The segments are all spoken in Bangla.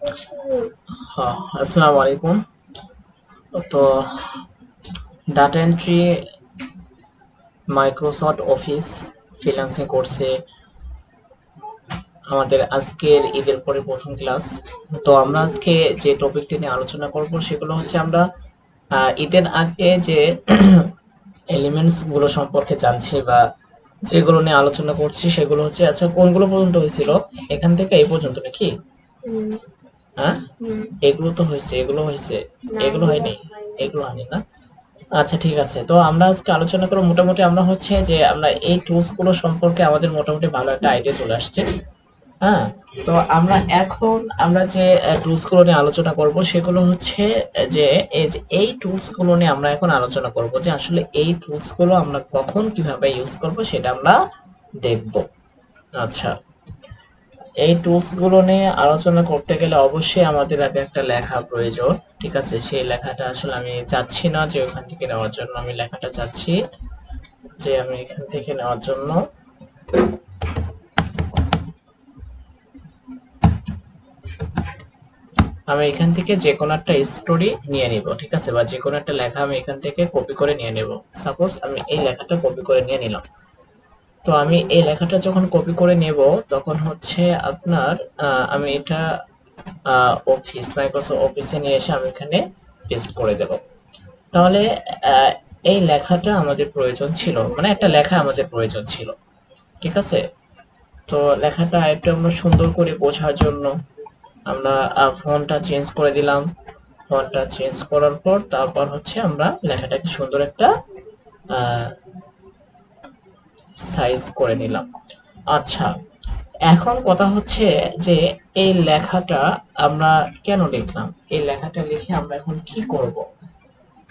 হ্যাঁ আসসালামু আলাইকুম। তো data entry Microsoft office freelancing কোর্সে আমাদের আজকের ঈদের পরে প্রথম ক্লাস তো আমরা আজকে যে টপিকটি নিয়ে আলোচনা করব সেগুলো হচ্ছে আমরা ঈদের আগে যে এলিমেন্টসগুলো সম্পর্কে জানছি বা যেগুলো নিয়ে আলোচনা করছি সেগুলো হচ্ছে আচ্ছা কোনগুলো পর্যন্ত হয়েছিল? এখান থেকে এই পর্যন্ত নাকি? হ্যাঁ? এগুলো তো হয়েছে এগুলো হয়েছে। এগুলো হয়নি। এগুলো হয়নি না? আচ্ছা ঠিক আছে। তো আমরা আজকে আলোচনা করব মোটামুটি আমরা হচ্ছে যে আমরা এই টুলসগুলো সম্পর্কে আমাদের মোটামুটি ভালো একটা আইডিয়া চলে আসছে। হ্যাঁ? তো আমরা এখন আমরা যে টুলসগুলো নিয়ে আলোচনা করব সেগুলো হচ্ছে যে এই যে এই টুলসগুলো নিয়ে আমরা এখন আলোচনা করব যে আসলে এই টুলসগুলো আমরা কখন কীভাবে ইউজ করব সেটা আমরা দেখব। আচ্ছা। এই টুলসগুলো নিয়ে আলোচনা করতে গেলে অবশ্যই আমাদের আগে একটা লেখা প্রয়োজন, ঠিক আছে? সেই লেখাটা আসলে আমি চাচ্ছি না যে ওখান থেকে নেওয়ার জন্য। আমি লেখাটা চাচ্ছি যে আমি এখান থেকে নেওয়ার জন্য। আমি এখান থেকে যে কোনো একটা স্টোরি নিয়ে নিব, ঠিক আছে? বা যে কোনো একটা লেখা আমি এখান থেকে কপি করে নিয়ে নেব। সাপোজ আমি এই লেখাটা কপি করে নিয়ে নিলাম। তো আমি এই লেখাটা যখন কপি করে নেব, তখন হচ্ছে আপনার আমি এটা অফিস মাইক্রোসফট অফিসে নিয়ে এসে আমি এখানে পেস্ট করে দেব। তাহলে এই লেখাটা আমাদের প্রয়োজন ছিল। মানে একটা লেখা আমাদের প্রয়োজন ছিল। ঠিক আছে? তো লেখাটা একটু আমরা সুন্দর করে বোঝার জন্য আমরা ফোনটা চেঞ্জ করে দিলাম। ফোনটা চেঞ্জ করার পর তারপর হচ্ছে আমরা লেখাটাকে সুন্দর একটা সাইজ করে নিলাম। আচ্ছা এখন কথা হচ্ছে যে এই লেখাটা আমরা কেন লিখলাম? এই লেখাটা লিখে আমরা এখন কি করব?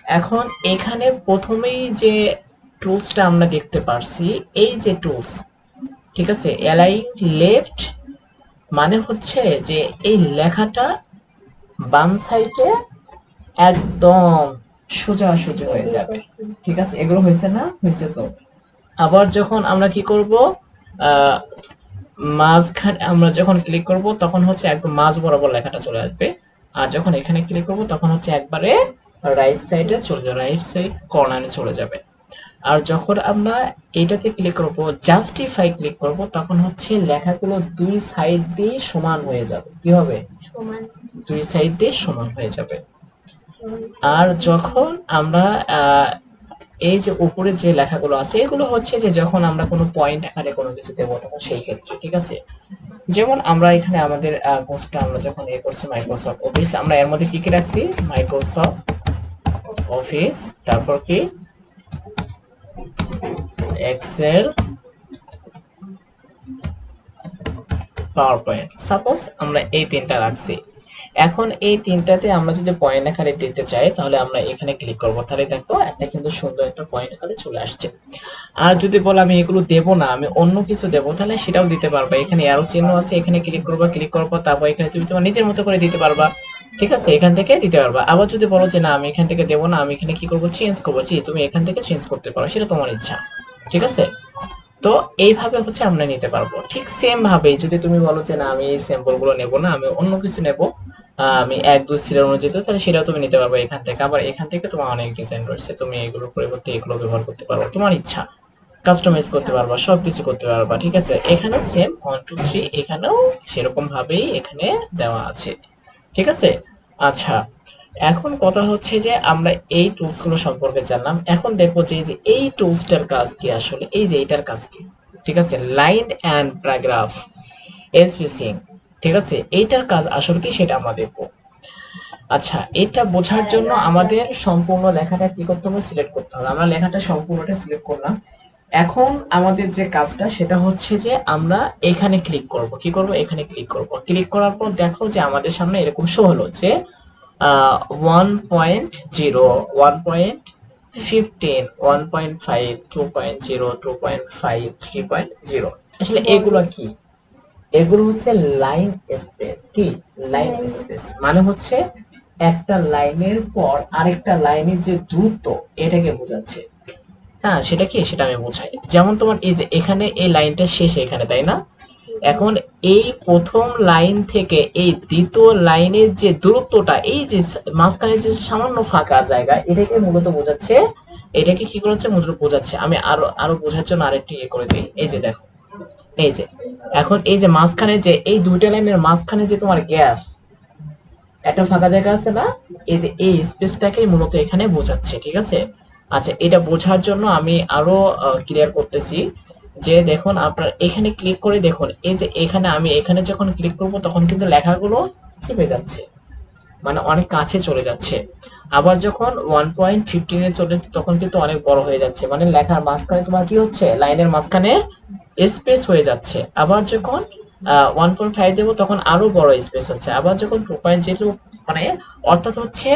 এখন এখানে প্রথমেই যে টুলসটা আমরা দেখতে পারছি, এই যে টুলস, ঠিক আছে? অ্যালাইন লেফট মানে হচ্ছে যে এই লেখাটা বাম সাইডে একদম সোজা সোজা হয়ে যাবে। ঠিক আছে? এগুলো হয়েছে না? হয়েছে তো? আবার যখন আমরা কি করব আহ, মাঝখানে আমরা যখন ক্লিক করব তখন হচ্ছে একদম মাঝ বরাবর লেখাটা চলে আসবে। আর যখন এখানে ক্লিক করব তখন হচ্ছে একবারে রাইট সাইডে চলে যাবে রাইট সাইড কর্নারে চলে যাবে। আর যখন আমরা এইটাতে ক্লিক করব জাস্টিফাই ক্লিক করব তখন হচ্ছে লেখাগুলো দুই সাইড দিয়ে সমান হয়ে যাবে। কি হবে? সমান। দুই সাইড দিয়ে সমান হয়ে যাবে। আর যখন আমরা আহ, এই যে উপরে যে লেখাগুলো আছে, এগুলো হচ্ছে যে যখন আমরা কোনো পয়েন্ট আকারে কোনো কিছু দেবো, তখন সেই ক্ষেত্রে, ঠিক আছে? যেমন আমরা এখানে আমাদের কোর্সটা আমরা যখন এ করছি মাইক্রোসফট অফিস আমরা এর মধ্যে কি কি রাখছি? মাইক্রোসফট অফিস তারপর কি? এক্সেল পাওয়ার পয়েন্ট সাপোজ আমরা এই তিনটা রাখছি। এখন এই তিনটাতে আমরা যদি পয়েন্ট আকারে দিতে চাই, তাহলে আমরা এখানে ক্লিক করব। তাহলে দেখো, একটা কিন্তু সুন্দর একটা পয়েন্ট আকারে চলে আসছে। আর যদি বলো আমি এগুলো দেব না, আমি অন্য কিছু দেব, তাহলে সেটাও দিতে পারবা। এখানে আরও চিহ্ন আছে, এখানে ক্লিক করবা ক্লিক করব তারপর এখানে তুমি তোমার নিজের মতো করে দিতে পারবা। ঠিক আছে? এখান থেকে দিতে পারবা। আবার যদি বলো যে না, আমি এখান থেকে দেবো না, আমি এখানে কি করব? চেঞ্জ করব। জি, তুমি এখান থেকে চেঞ্জ করতে পারো। সেটা তোমার ইচ্ছা। ঠিক আছে? তো এইভাবে হচ্ছে আমরা নিতে পারব। ঠিক সেম ভাবে যদি তুমি বলো যে না, আমি এই স্যাম্পলগুলো নেব না, আমি অন্য কিছু নেব আমি এক দুই সিরিয়াল অনুযায়ী তাহলে সেটাও তুমি নিতে পারবে এখান থেকে। আবার এখান থেকে তোমার অনেক ডিজাইন রয়েছে, তুমি এগুলোর পরিবর্তে এগুলো ব্যবহার করতে পারো। তোমার ইচ্ছা কাস্টমাইজ করতে পারবা সব কিছু করতে পারবা, ঠিক আছে? এখানে সেম ওয়ান টু থ্রি এখানেও সেরকম ভাবেই এখানে দেওয়া আছে। ঠিক আছে? আচ্ছা এখন কথা হচ্ছে যে আমরা এই টুলসগুলো সম্পর্কে জানলাম। এখন দেখব যে এই টুলসটার কাজ কি আসলে? এই যে এটার কাজ কি? ঠিক আছে? লাইন অ্যান্ড প্যারাগ্রাফ স্পেসিং ঠিক আছে? এইটার কাজ আসলে কি সেটা আমরা দেখব। আচ্ছা এটা বোঝার জন্য আমাদের সম্পূর্ণ লেখাটা কি করতে হবে? সিলেক্ট করতে হবে। আমরা লেখাটা সম্পূর্ণটা সিলেক্ট করলাম। এখন আমাদের যে কাজটা সেটা হচ্ছে যে আমরা এখানে ক্লিক করব। কি করব? এখানে ক্লিক করব। ক্লিক করার পর দেখো যে আমাদের সামনে এরকম শো হলো যে one point zero one point fifteen one point five two point zero two point five three point zero আসলে এগুলো কি? এগুলো হচ্ছে লাইন স্পেস কি? লাইন স্পেস মানে হচ্ছে একটা লাইনের পর আরেকটা লাইনের যে দ্রুত এটাকে বোঝাচ্ছে। হ্যাঁ সেটা কি? সেটা আমি বোঝাই। যেমন তোমার এই যে এখানে এই লাইনটা শেষ এখানে তাই না? এখন এই প্রথম লাইন থেকে এই দ্বিতীয় লাইনের যে দূরত্বটা, এই যে মাঝখানে যে সামান্য ফাঁকা জায়গা, এটাকে মূলত বোঝাচ্ছে, এটাকে কি করেছে? মূলত বোঝাচ্ছে। আমি আরও আরও বোঝার জন্য আরেকটু ইয়ে করে দিই। এই যে দেখো, এই যে, এখন এই যে মাঝখানে যে, এই দুইটা লাইনের মাঝখানে যে তোমার গ্যাপ, একটা ফাঁকা জায়গা আছে না? এই যে এই স্পেসটাকেই মূলত এখানে বোঝাচ্ছে, ঠিক আছে? আচ্ছা এটা বোঝার জন্য আমি আরও ক্লিয়ার করতেছি। যে দেখুন আপনার এখানে ক্লিক করে দেখুন এই যে এখানে আমি এখানে যখন ক্লিক করব তখন কিন্তু লেখাগুলো চেপে যাচ্ছে মানে অনেক কাছে চলে যাচ্ছে। আবার যখন ওয়ান পয়েন্ট ফিফটিনে চলে যাচ্ছে, তখন কিন্তু অনেক বড় হয়ে যাচ্ছে মানে লেখার মাঝখানে তোমার কি হচ্ছে লাইনের মাঝখানে স্পেস হয়ে যাচ্ছে। আবার যখন ওয়ান পয়েন্ট ফাইভ দেবো তখন আরও বড় স্পেস হচ্ছে। আবার যখন টু পয়েন্ট জিরো মানে অর্থাৎ হচ্ছে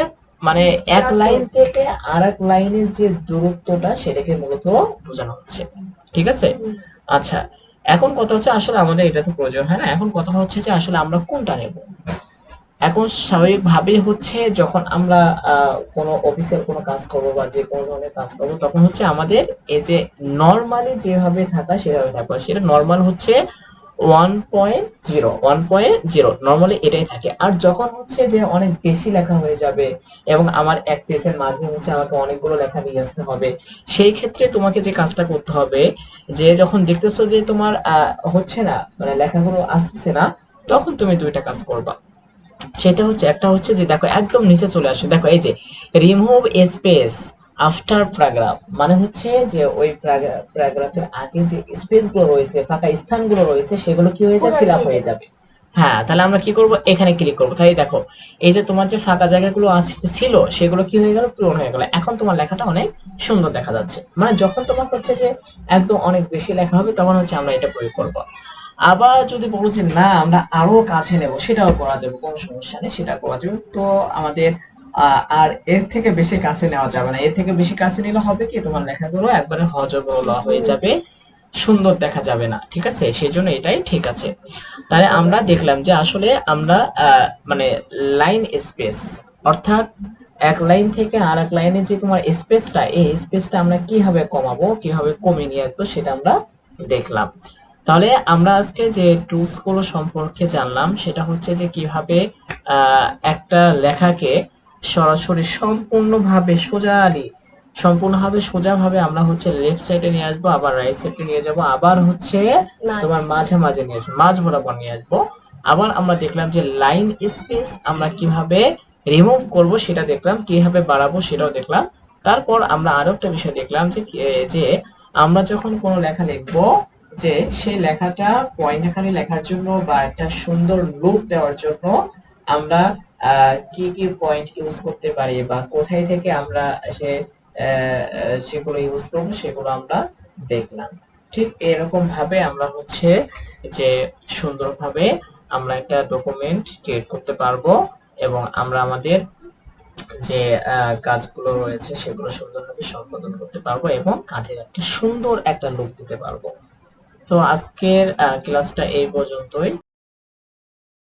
মানে এক লাইন থেকে আর এক লাইনের যে দূরত্বটা সেটাকে মূলত বোঝানো হচ্ছে। ঠিক আছে? আচ্ছা এখন কথা হচ্ছে আসলে আমাদের এটা তো প্রয়োজন হয় না? এখন কথা হচ্ছে যে আসলে আমরা কোনটা নেব? এখন স্বাভাবিকভাবেই হচ্ছে যখন আমরা আহ, কোনো অফিসের কোনো কাজ করব বা যে কোনো ধরনের কাজ করব তখন হচ্ছে আমাদের এই যে নর্মালি যেভাবে থাকা সেভাবে থাকব। সেটা নর্মাল হচ্ছে one point zero one point zero normally এটাই থাকে। আর যখন হচ্ছে যে অনেক বেশি লেখা হয়ে যাবে এবং আমার এক পেজের মাঝে হচ্ছে আমাকে অনেকগুলো লেখা নিয়ে আসতে হবে, সেই ক্ষেত্রে তোমাকে যে কাজটা করতে হবে, যে যখন দেখতেছো যে তোমার হচ্ছে না মানে লেখাগুলো আসতেছে না, তখন তুমি দুইটা কাজ করবা। সেটা হচ্ছে, একটা হচ্ছে যে দেখো একদম নিচে চলে আসে। দেখো এই যে রিমুভ স্পেস আফটার প্যারাগ্রাফ মানে হচ্ছে যে ওই প্যারাগ্রাফের আগে যে স্পেসগুলো রয়েছে ফাঁকা স্থানগুলো রয়েছে সেগুলো কি হয়ে যাবে ফিল আপ হয়ে যাবে। হ্যাঁ তাহলে আমরা কি করব? এখানে ক্লিক করব। তাই দেখো এই যে তোমার যে ফাঁকা জায়গাগুলো আছে ছিল সেগুলো কি হয়ে গেল? পূরণ হয়ে গেল। এখন তোমার লেখাটা অনেক সুন্দর দেখা যাচ্ছে। মানে যখন তোমার হচ্ছে যে একদম অনেক বেশি লেখা হবে তখন হচ্ছে আমরা এটা প্রয়োগ করব। আবার যদি বলো যে না আমরা আরও কাছে নেব সেটাও করা যাবে কোনো সমস্যা নেই সেটা করা যাবে। তো আমাদের আর এর থেকে বেশি কাছে নেওয়া যাবে না। এর থেকে বেশি কাছে নিলে হবে কি? তোমার লেখাগুলো একবারে হজবরল হয়ে যাবে, সুন্দর দেখা যাবে না, ঠিক আছে? সেই জন্য এটাই ঠিক আছে। তাহলে আমরা দেখলাম যে আসলে আমরা মানে লাইন স্পেস অর্থাৎ এক লাইন থেকে আর এক লাইনে যে তোমার স্পেসটা এই স্পেসটা আমরা কীভাবে কমাবো, কীভাবে কমিয়ে নিয়ে আসব সেটা আমরা দেখলাম। তাহলে আমরা আজকে যে টুলসগুলো সম্পর্কে জানলাম, সেটা হচ্ছে যে কীভাবে একটা লেখাকে সরাসরি সম্পূর্ণভাবে সোজালি সম্পূর্ণভাবে সোজাভাবে আমরা হচ্ছে লেফট সাইডে নিয়ে আসব আবার রাইট সাইডে নিয়ে যাব আবার হচ্ছে তোমার মাঝে মাঝে নিয়ে আসব মাঝ বরাবর নিয়ে আসব। আবার আমরা দেখলাম যে লাইন স্পেস আমরা কীভাবে রিমুভ করব সেটা দেখলাম কীভাবে বাড়াবো সেটাও দেখলাম। তারপর আমরা আরও একটা বিষয় দেখলাম যে যে আমরা যখন কোনো লেখা লিখব যে সেই লেখাটা পয়েন্ট আকারে লেখার জন্য বা একটা সুন্দর লুক দেওয়ার জন্য আমরা কি কি পয়েন্ট ইউজ করতে পারি বা কোথায় থেকে আমরা সে সেগুলো ইউজ করব সেগুলো আমরা দেখলাম। ঠিক এরকম ভাবে আমরা হচ্ছে যে সুন্দরভাবে আমরা একটা ডকুমেন্ট ক্রিয়েট করতে পারব এবং আমরা আমাদের যে কাজগুলো রয়েছে সেগুলো সুন্দরভাবে সম্পাদন করতে পারব এবং কাজের একটা সুন্দর একটা লুক দিতে পারব। তো আজকের ক্লাসটা এই পর্যন্তই।